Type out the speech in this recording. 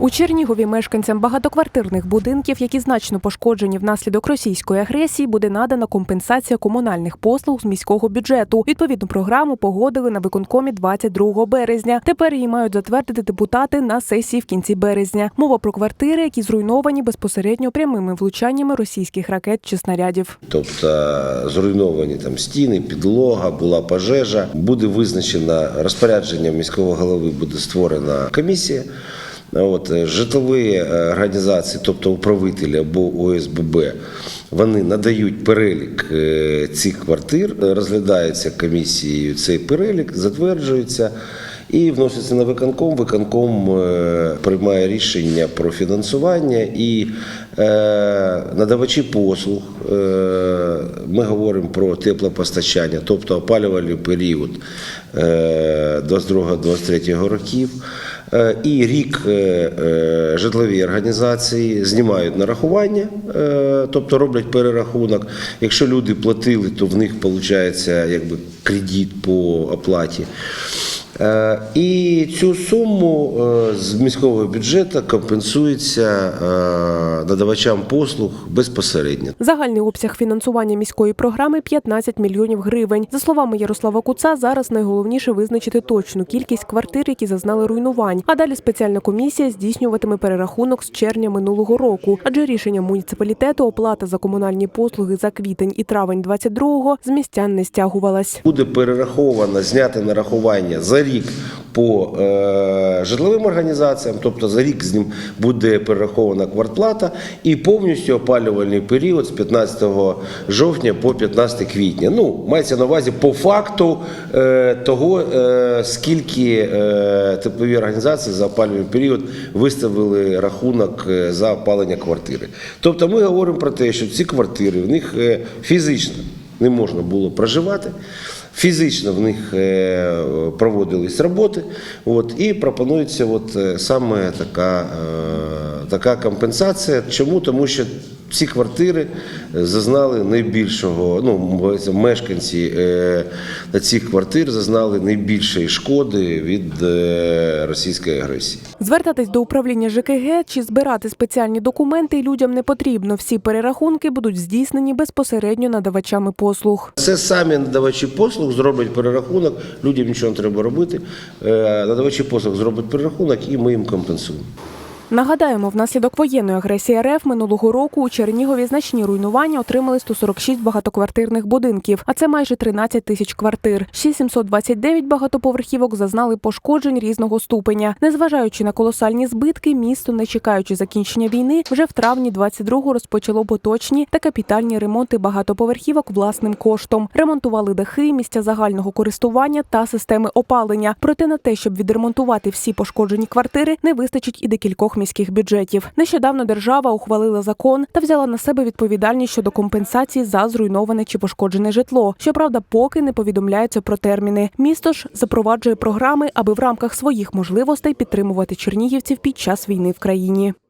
У Чернігові мешканцям багатоквартирних будинків, які значно пошкоджені внаслідок російської агресії, буде надана компенсація комунальних послуг з міського бюджету. Відповідну програму погодили на виконкомі 22 березня. Тепер її мають затвердити депутати на сесії в кінці березня. Мова про квартири, які зруйновані безпосередньо прямими влучаннями російських ракет чи снарядів. Тобто зруйновані там стіни, підлога, була пожежа. Буде визначена розпорядженням міського голови, буде створена комісія. От е, житлові е, організації, тобто управителі або ОСББ, вони надають перелік е, цих квартир, розглядається комісією цей перелік, затверджується. І вноситься на виконком. Виконком приймає рішення про фінансування і надавачі послуг. Ми говоримо про теплопостачання, тобто опалювальний період е, 22-23 років. Е, І рік е, е, житлові організації знімають нарахування, тобто роблять перерахунок. Якщо люди платили, то в них виходить якби кредит по оплаті. Е, І цю суму е, з міського бюджету компенсується е, надавачам послуг безпосередньо. Загальний обсяг фінансування міської програми 15 мільйонів гривень. За словами Ярослава Куца, зараз найголовніше визначити точну кількість квартир, які зазнали руйнувань. А далі спеціальна комісія здійснюватиме перерахунок з червня минулого року. Адже рішення муніципалітету оплата за комунальні послуги за квітень і травень 22-го з містян не стягувалась. Буде перераховано, зняте нарахування за рік по е, житловим організаціям, тобто за рік з ним буде перерахована квартплата і повністю опалювальний період з 15 жовтня по 15 квітня. Ну, мається на увазі по факту е, того, е, скільки е, теплові організації за опалювальний період виставили рахунок за опалення квартири. Тобто ми говоримо про те, що ці квартири в них фізично не можна було проживати. Фізично в них е, проводились роботи, от, і пропонується от, е, саме така, е, така компенсація. Чому? Тому що ці квартири зазнали найбільшого, ну, мешканці е, цих квартир зазнали найбільшої шкоди від е, російської агресії. Звертатись до управління ЖКГ чи збирати спеціальні документи людям не потрібно. Всі перерахунки будуть здійснені безпосередньо надавачами послуг. Це самі надавачі послуг зроблять перерахунок, людям нічого не треба робити. Е, Надавачі послуг зроблять перерахунок і ми їм компенсуємо. Нагадаємо, внаслідок воєнної агресії РФ минулого року у Чернігові значні руйнування отримали 146 багатоквартирних будинків, а це майже 13 тисяч квартир. Ще 729 багатоповерхівок зазнали пошкоджень різного ступеня. Незважаючи на колосальні збитки, місто, не чекаючи закінчення війни, вже в травні 22-го розпочало поточні та капітальні ремонти багатоповерхівок власним коштом. Ремонтували дахи, місця загального користування та системи опалення. Проте на те, щоб відремонтувати всі пошкоджені квартири, не вистачить і декількох міських бюджетів. Нещодавно держава ухвалила закон та взяла на себе відповідальність щодо компенсації за зруйноване чи пошкоджене житло. Щоправда, поки не повідомляється про терміни. Місто ж запроваджує програми, аби в рамках своїх можливостей підтримувати чернігівців під час війни в країні.